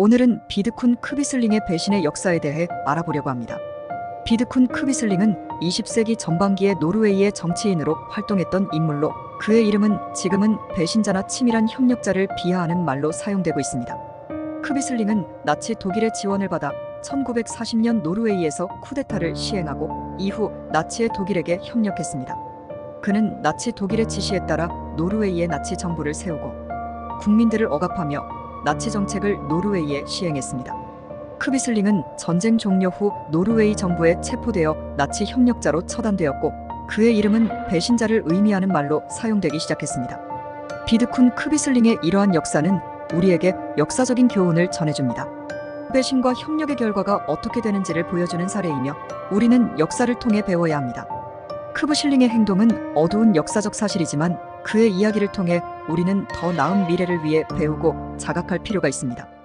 오늘은 비드쿤 크비슬링의 배신의 역사에 대해 알아보려고 합니다. 비드쿤 크비슬링은 20세기 전반기에 노르웨이의 정치인으로 활동했던 인물로 그의 이름은 지금은 배신자나 치밀한 협력자를 비하하는 말로 사용되고 있습니다. 크비슬링은 나치 독일의 지원을 받아 1940년 노르웨이에서 쿠데타를 시행하고 이후 나치의 독일에게 협력했습니다. 그는 나치 독일의 지시에 따라 노르웨이의 나치 정부를 세우고 국민들을 억압하며 나치 정책을 노르웨이에 시행했습니다. 크비슬링은 전쟁 종료 후 노르웨이 정부에 체포되어 나치 협력자로 처단되었고 그의 이름은 배신자를 의미하는 말로 사용되기 시작했습니다. 비드쿤 크비슬링의 이러한 역사는 우리에게 역사적인 교훈을 전해줍니다. 배신과 협력의 결과가 어떻게 되는지를 보여주는 사례이며 우리는 역사를 통해 배워야 합니다. 크브실링의 행동은 어두운 역사적 사실이지만 그의 이야기를 통해 우리는 더 나은 미래를 위해 배우고 자각할 필요가 있습니다.